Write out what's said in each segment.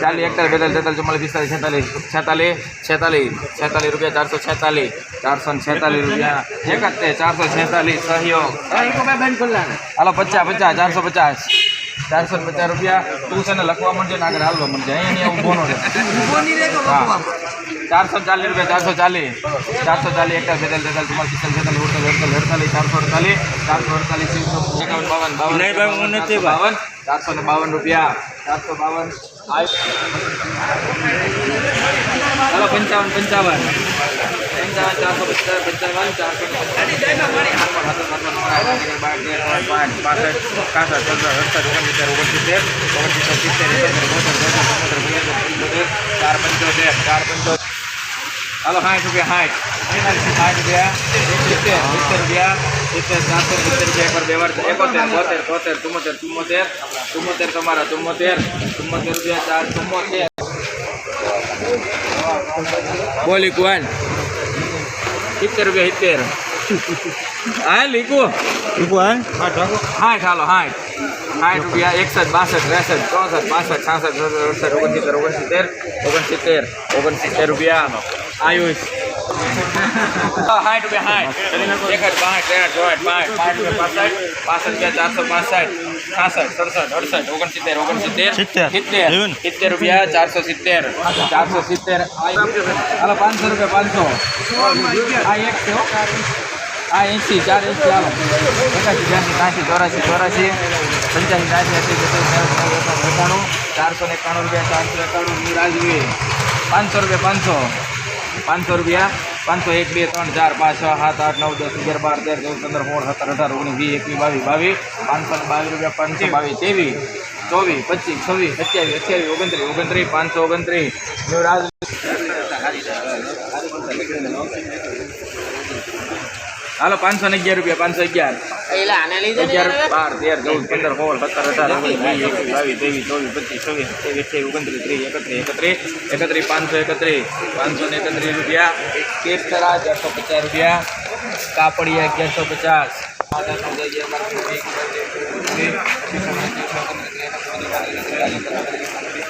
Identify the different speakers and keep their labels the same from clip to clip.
Speaker 1: ચાલીસ એકતાલીસ બેતાલીસ તેતાલીસ ચુમ્માલીસ પિસ્તાલીસ છેતાલીસ છેતાલીસ છેતાલીસ છેતાલીસ રૂપિયા ચારસો છેતાલીસ ચારસો ને છેતાલીસ રૂપિયા એકાત્તેર ચારસો છેતાલીસ સહયોગ હાલો પચાસ પચાસ ચારસો પચાસ ચારસો ને પચાસ રૂપિયા તું છે ને લખવા માંડજે ને આગળ હાલવા માંડજે અહીંયા ઊભો નો રહે હા चार सौ चालीस रुपये चार सौ चालीस चार सौ चालीस एक बेदल देदल चार सौ अड़तालीस चार सौ अड़तालीस तीन सौ बावन
Speaker 2: बावन बावन बावन चार सौ
Speaker 1: बावन रुपया चार सौ बावन चलो पंचावन पंचावन पंचावन चार सौ पचहत्तर पंचावन चार सौ पासठ पंद्रह सत्तर ओगणसित्तेर चार ओगणसित्तर सित्तेर चार पंचोत्तर चार હાલો સાઠ રૂપિયા સાઠ સાઠ રૂપિયા સિત્તેર સિત્તેર રૂપિયા. સિત્તેર ને સિત્તેર રૂપિયા એકવાર બે વાર એકોતેર બોતેર તોતેર ચુમ્મોતેર ચુમ્મોતેર ચુમ્મોતેર તમારા ચુમ્મોતેર ચુમ્મોતેર રૂપિયા ચાર ચુમ્મોતેર બોલી કુવાન. સિત્તેર રૂપિયા સિત્તેર. હા લીકુ. હાઠ હાલો હાઠ સાઠ રૂપિયા એકસઠ બાસઠ ત્રેસઠ ચોસઠ પાસઠ છાસઠ અડસઠ ઓગણસિત્તેર ઓગણસિત્તેર ઓગણસિત્તેર ઓગણસિત્તેર રૂપિયા. આયુષ સાઠ રૂપિયા સાઠ એકઠ બાસઠ ત્રેસઠ ચોસઠ પાંચ પાંચ રૂપિયા પાસઠ પાસઠ રૂપિયા ચારસો પાસઠ છાસઠ સડસઠ અડસઠ ઓગણસિત્તેર ઓગણસિત્તેર
Speaker 2: સિત્તેર.
Speaker 1: સિત્તેર
Speaker 2: એવું ને?
Speaker 1: સિત્તેર રૂપિયા ચારસો સિત્તેર ચારસો સિત્તેર હાલો પાંચસો રૂપિયા પાંચસો આ એક છે હો. આ એંસી ચાર એંસી હાલો એકાસી બ્યાસી ત્યાંસી ચોરાસી ચોરાસી પંચ્યાસી ત્યાંસી અસી બત્રીસ એકાણું ચારસો ને એકાણું રૂપિયા ચારસો એકાણું રાજવી પાંચસો રૂપિયા પાંચસો પાંચસો રૂપિયા, પાંચસો એક, બે, ત્રણ, ચાર, પાંચ, છ, સાત, આઠ, નવ, દસ, અગિયાર, બાર, તેર, ચૌદ, પંદર, સોળ, સત્તર, અઢાર, ઓગણીસ, વીસ, એકવીસ, બાવીસ બાવીસ પાંચસો બાવીસ રૂપિયા, પાંચસો, બાવીસ, ત્રેવીસ, ચોવીસ, પચીસ, છવ્વીસ, સત્યાવીસ, અઠ્યાવીસ, ઓગણત્રીસ ઓગણત્રીસ, પાંચસો, ઓગણત્રીસ. રાજ હાલો, પાંચસો ને અગિયાર રૂપિયા, પાંચસો અગિયાર. અગિયાર બાર તેર ચૌદ પંદર સોળ સત્તર અઢાર ઓગણીસ વીસ એકવીસ બાવીસ ત્રેવીસ ચોવીસ પચીસ છવ્વીસ સત્યાવીસ અઠ્યાવીસ ઓગણત્રીસ ત્રીસ એકત્રીસ એકત્રીસ એકત્રીસ પાંચસો એકત્રીસ પાંચસો ને એકત્રીસ રૂપિયા. કેસરા ચારસો પચાસ રૂપિયા. કાપડિયા અગિયારસો પચાસ.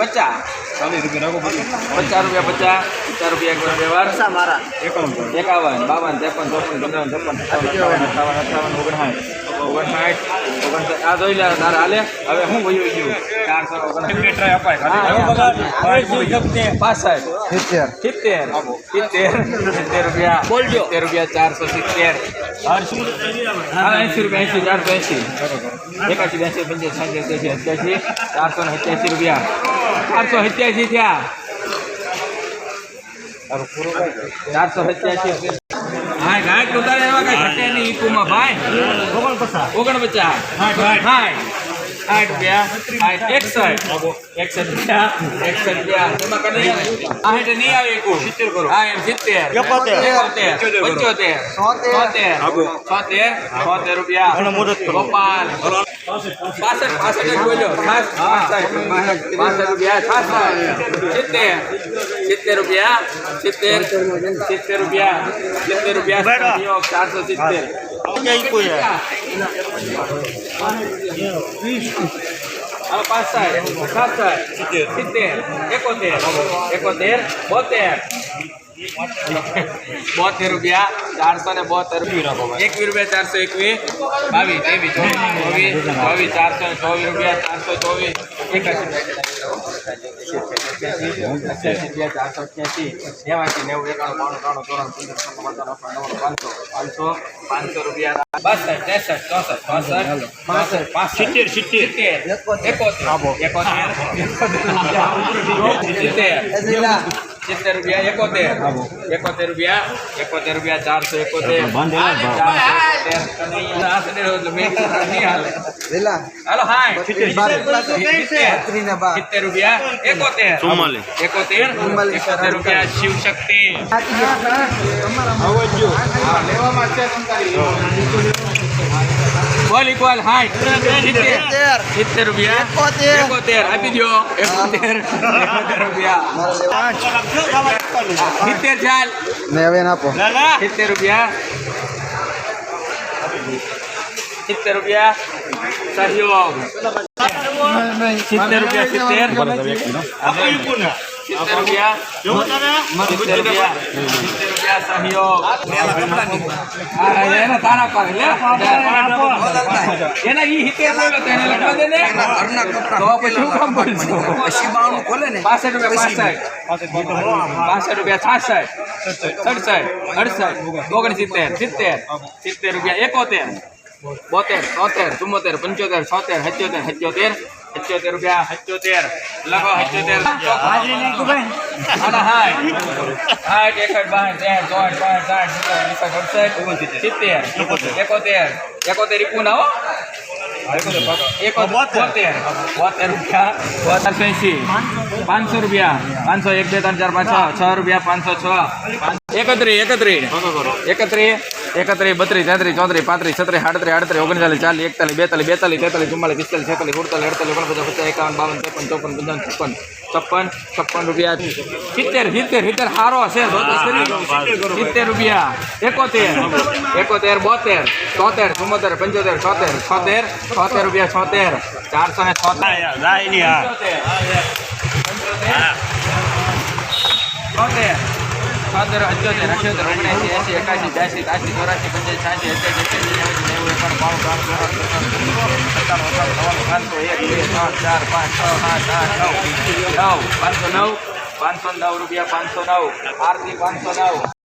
Speaker 1: પચાસ. ચાલીસ રૂપિયા રાખો પચાસ રૂપિયા પચાસ પચાસ રૂપિયા વ્યવહાર. મારા. એકાવન બાવન ત્રેપન ચોપન પંચાવન છપ્પન સત્તાવન અઠાવન અઠાવન ઓગણસાઠ. ઓગણસાઠ. ઓગણસાઠ. આ જોઈ લે તારે હાલે? હવે હું વયું ગયું ચારસો ઓગણસાઠ. પાસઠ સિત્તેર. સિત્તેર. સિત્તેર. સિત્તેર રૂપિયા. બોલજો સિત્તેર રૂપિયા ચારસો સિત્તેર. એંસી રૂપિયા એંસી ચારસો એંસી એકાસી બ્યાસી પંચ્યાસી સાઠ સત્યાસી અઠ્યાસી ચારસો ને સત્યાસી રૂપિયા. ચારસો સત્યાસી થયા. ચારસો સત્યાસી. હા ગાય ઉતારે એવા કઈ ઘટે નહીં ઈકુમાં ભાઈ. ઓગણપચાસ. સાઠ સાઠ રૂપિયા સાઠ એકસઠ એકસઠ રૂપિયા એકસઠ રૂપિયા એમાં કને આ હેઠે નહીં આવે એકુ હા એમ સિત્તેર
Speaker 2: એકોતેર.
Speaker 1: એકોતેર પંચોતેર છોતેર છોતેર છોતેર રૂપિયા ગોપાલ પાસઠ પાસઠ જ બોલ્યો છાસ પાસઠ પાસઠ રૂપિયા છાસઠ સિત્તેર સિત્તેર રૂપિયા સિત્તેર સિત્તેર રૂપિયા સિત્તેર રૂપિયા સહયોગ ચારસો સિત્તેર હાલો પાંચ સાઠ સાત સાઠ સિત્તેર એકોતેર એકોતેર બોતેર બોતેર રૂપિયા ચારસો ને બોતેર એકવીસ રૂપિયા ચારસો એકવીસ. બાવીસ ત્રેવીસ ચોવીસ ચોવીસ ચોવીસ ચારસો ને ચોવીસ રૂપિયા ચારસો ચોવીસ. એકાસી ચારસો અઠ્યાસી નેવાસી નેવું એકાણું બાણું ત્રાણું ચોરાણું પંદર પંદર પાંચસો પાંચસો પાંચસો રૂપિયા બાસઠ ત્રેસઠ ચોસઠ ચોસઠ પાસઠ પાસઠ
Speaker 2: સિત્તેર સિત્તેર.
Speaker 1: એકોતેર. એકોતેર. એકોતેર. સિત્તેર સિત્તેર રૂપિયા એકોતેર એકોતેર રૂપિયા એકોતેર રૂપિયા ચારસો એકોતેર ચારસો એકોતેર. આ સડે રહ્યો એટલે મેં કીધું નહીં હાલે. હાલો હાય સિત્તેર સિત્તેર રૂપિયા એકોતેર
Speaker 2: ચુમ્માલીસ.
Speaker 1: એકોતેર એકોતેર રૂપિયા શિવશક્તિ બોલ ઇક્વલ હાય સિત્તેર સિત્તેર રૂપિયા એકોતેર આપી દો એકોતેર એકોતેર રૂપિયા સિત્તેર ચાલ સિત્તેર રૂપિયા સિત્તેર રૂપિયા સહયોગ સિત્તેર રૂપિયા સિત્તેર સિત્તેર રૂપિયા સિત્તેર રૂપિયા સિત્તેર રૂપિયા સહયોગ હા, એને તારા પર લે એના ઈ હિતે બોલ્યો તો એને લખવા દે ને. તો પછી શું કામ બોલছো પાસઠ રૂપિયા પાસઠ. પાસઠ રૂપિયા છાસઠ. સડસઠ અડસઠ ઓગણસિત્તેર સિત્તેર. સિત્તેર રૂપિયા એકોતેર. બોતેર તોતેર ચુમ્મોતેર પંચોતેર છોતેર સત્યોતેર સત્યોતેર. સત્યોતેર રૂપિયા સત્યોતેર. લખો સત્યોતેર હાઠ એકઠ બાસઠ ત્રેસઠ ચોસઠ પાંચ સાઠ સિત્તેર એકોતેર. એકોતેર ઈ પૂના હો. પાંચસો રૂપિયા. પાંચસો એક બે ત્રણ ચાર પાંચ છ રૂપિયા પાંચસો છ. એકત્રીસ એકત્રીસ એકત્રીસ એકત્રીસ બત્રીસ તેત્રીસ ચોત્રીસ પાંત્રીસ છત્રીસ આડત્રીસ આડત્રીસ ઓગણચાલીસ ચાલીસ એકતાલીસ બેતાલીસ બેતાલીસ તેતાલીસ ચુમ્માલીસ પિસ્તાલીસ છેતાલીસ સુડતાલીસ અડતાલીસ ઓગણપચાસ પચાસ એકાવન બાવન ત્રેપન ચોપન પંચાવન છપ્પન છપ્પન છપ્પન રૂપિયા સિત્તેર સિત્તેર સિત્તેર હારો છે જો તો ખરી. સિત્તેર રૂપિયા એકોતેર એકોતેર બોતેર તોતેર ચુમ્મોતેર પંચોતેર છોતેર છોતેર છોતેર રૂપિયા છોતેર ચારસો ને છોતેર છોતેર છોતેર અઠ્યોતેર અઠ્યોતેર ઓગણસી એસી, એકાસી, બ્યાસી ત્યાસી ચોરાસી પંચાસી છ્યાસી અઠ્યાસી એંસી નેવું એકાણું, બાણું ત્રાણું સત્તાણું અઠાણું નવ્વાણું પાંચસો એક, બે, ત્રણ, ચાર, પાંચ, છ, સાત, આઠ, નવ નવ પાંચસો નવ પાંચસો નવ રૂપિયા, પાંચસો નવ, આરતી, પાંચસો નવ.